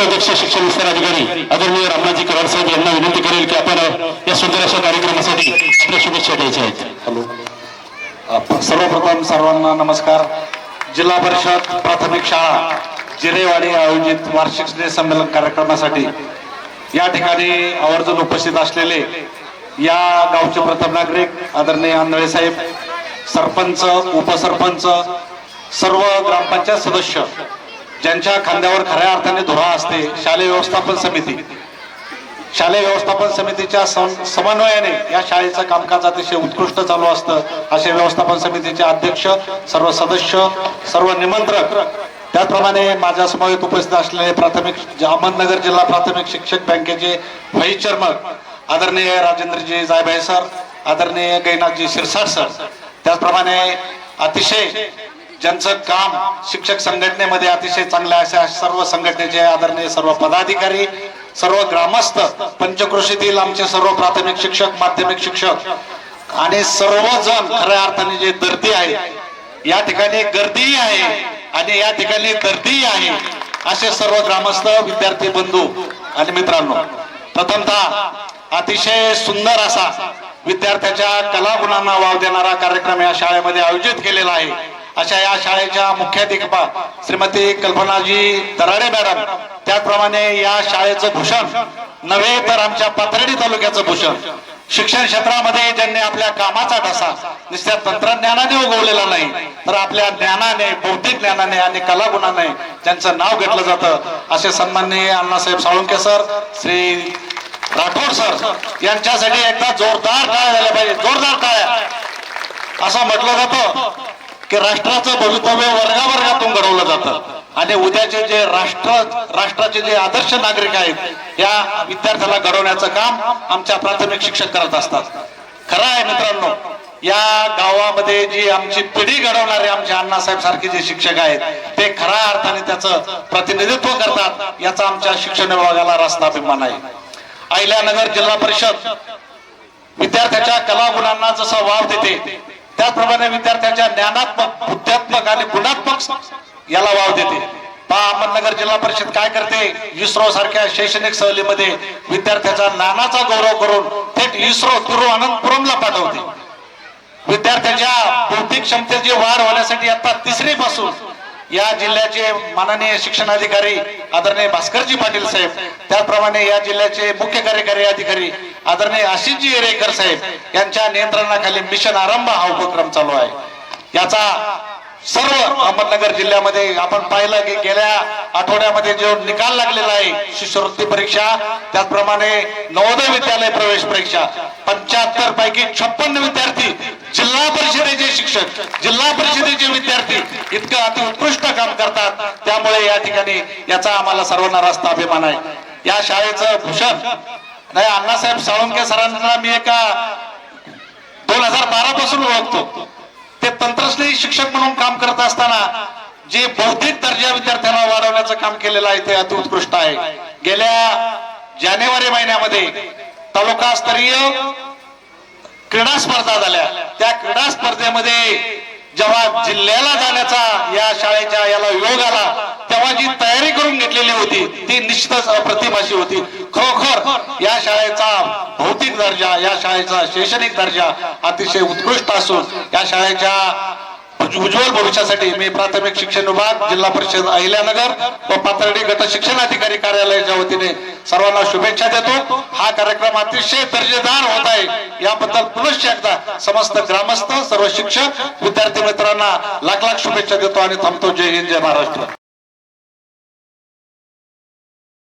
गटाध्यक्ष शिक्षण विस्तार अधिकारी आदरणीय रामनाथजी कराड साहेब यांना विनंती करेल की आपण या सुंदर अशा कार्यक्रमासाठी आपल्या शुभेच्छा द्यायच्या आहेत. हॅलो. सर्वप्रथम सर्वांना नमस्कार. जिल्हा परिषद प्राथमिक शाळा जिरेवाडी आयोजित वार्षिक स्नेह संमेलन कार्यक्रमासाठी या ठिकाणी आवर्जून उपस्थित असलेले या गावचे प्रथम नागरिक आदरणीय आंधळे साहेब सरपंच उपसरपंच सर्व ग्रामपंचायत सदस्य ज्यांच्या खांद्यावर खऱ्या अर्थाने धुरा असते शालेय व्यवस्थापन समिती. शालेय व्यवस्थापन समितीच्या सम- समन्वयाने या शाळेचं कामकाज अतिशय उत्कृष्ट चालू असतं. असे व्यवस्थापन समितीचे अध्यक्ष सर्व सदस्य सर्व निमंत्रक. त्याचप्रमाणे माझ्या समवेत उपस्थित असलेले प्राथमिक अहमदनगर जिल्हा प्राथमिक शिक्षक बँकेचे व्हाईस चेअरमन आदरणीय राजेंद्रजी जायभाई सर आदरणीय गैनाथजी शिरसाट सर. त्याचप्रमाणे अतिशय ज्यांचं काम शिक्षक संघटनेमध्ये अतिशय चांगलं अशा सर्व संघटनेचे आदरणीय सर्व पदाधिकारी सर्व ग्रामस्थ पंचकृषीतील आमचे सर्व प्राथमिक शिक्षक माध्यमिक शिक्षक आणि सर्वजण खऱ्या अर्थाने जे दर्दी आहे या ठिकाणी गर्दीही आहे आणि या ठिकाणी दर्दीही आहे असे सर्व ग्रामस्थ विद्यार्थी बंधू आणि मित्रांनो प्रथमतः अतिशय सुंदर असा विद्यार्थ्याच्या कलागुणांना वाव देणारा कार्यक्रम या शाळेमध्ये आयोजित केलेला आहे. अशा या शाळेच्या मुख्याधिका श्रीमती कल्पनाजी दराडे मॅडम. त्याचप्रमाणे या शाळेचं भूषण नव्हे तर आमच्या पाथर्डी तालुक्याचं भूषण. शिक्षण क्षेत्रामध्ये ज्यांनी आपल्या कामाचा ठसा नुसत्या तंत्रज्ञानाने उगवलेला नाही तर आपल्या ज्ञानाने बौद्धिक ज्ञानाने आणि कलागुणाने त्यांचं नाव घेतलं जातं असे सन्माननीय अण्णासाहेब साळुंके सर श्री राठोड सर यांच्यासाठी एकदा जोरदार काय झाल्या पाहिजे जोरदार काय असं म्हटलं जातं. की राष्ट्राचं भवितव्य वर्गावर्गातून घडवलं जातं. आणि उद्याचे जे राष्ट्र राष्ट्राचे जे आदर्श नागरिक आहेत या विद्यार्थ्याला घडवण्याचं काम आमच्या प्राथमिक शिक्षक करत असतात. खरं आहे मित्रांनो या गावामध्ये जी आमची पिढी घडवणारे आमचे अण्णासाहेब सारखे जे शिक्षक आहेत ते खऱ्या अर्थाने त्याचं प्रतिनिधित्व करतात याचा आमच्या शिक्षण विभागाला रास्ता अभिमान आहे. अहिल्यानगर जिल्हा परिषद विद्यार्थ्याच्या कलागुणांना जसा वाव देते त्याचप्रमाणे विद्यार्थ्यांच्या ज्ञानात्मक बुद्ध्यात्मक आणि गुणात्मक याला वाव देते. पहा अहमदनगर जिल्हा परिषद काय करते? इस्रो सारख्या शैक्षणिक सहलीमध्ये विद्यार्थ्याचा ज्ञानाचा गौरव करून थेट इस्रो तिरुअनंतपुरमला पाठवते. विद्यार्थ्यांच्या बौद्धिक क्षमतेची वाढ होण्यासाठी आता तिसरी पासून या जिल्ह्याचे माननीय शिक्षणाधिकारी आदरणीय भास्करजी पाटील साहेब त्याचप्रमाणे या जिल्ह्याचे मुख्य कार्यकारी अधिकारी आदरणीय आशिषजी एरेकर साहेब यांच्या नियंत्रणाखाली मिशन आरंभ हा उपक्रम चालू आहे. याचा सर्व अहमदनगर जिल्ह्यामध्ये आपण पाहिलं की गेल्या आठवड्यामध्ये जो निकाल लागलेला आहे शिष्यवृत्ती परीक्षा त्याचप्रमाणे नवोदय विद्यालय प्रवेश परीक्षा पंच्याहत्तर पैकी छप्पन्न विद्यार्थी जिल्हा परिषदेचे शिक्षक जिल्हा परिषदेचे विद्यार्थी इतकं अति उत्कृष्ट काम करतात त्यामुळे या ठिकाणी याचा आम्हाला सर्वांना रास्ता अभिमान आहे. या शाळेचं भूषण नाही अण्णासाहेब साळुंके सरांना मी एका दोन हजार बारा पासून ओळखतो. ते तंत्रस्नेही शिक्षक म्हणून काम करत असताना जे बौद्धिक दर्जा विद्यार्थ्यांना वाढवण्याचं काम केलेलं आहे ते अति उत्कृष्ट आहे. गेल्या जानेवारी महिन्यामध्ये तालुकास्तरीय क्रीडा स्पर्धा झाल्या. त्या क्रीडा स्पर्धेमध्ये जेव्हा जिल्ह्याला जाण्याचा या शाळेच्या याला योग आला तेव्हा जी तयारी करून घेतलेली होती. ती निश्चितच अप्रतिम अशी होती. खरोखर या शाळेचा भौतिक दर्जा या शाळेचा शैक्षणिक दर्जा अतिशय उत्कृष्ट असून या शाळेच्या उज्ज्वल भविष्यासाठी मी प्राथमिक शिक्षण विभाग जिल्हा परिषद अहिल्यानगर व पाथर्डी गट शिक्षण अधिकारी कार्यालयाच्या वतीने सर्वांना शुभेच्छा देतो. हा कार्यक्रम अतिशय दर्जेदार होत आहे. याबद्दल पुनश्च एकदा समस्त ग्रामस्थ सर्व शिक्षक विद्यार्थी मित्रांना लाख लाख शुभेच्छा देतो आणि थांबतो. जय हिंद जय महाराष्ट्र.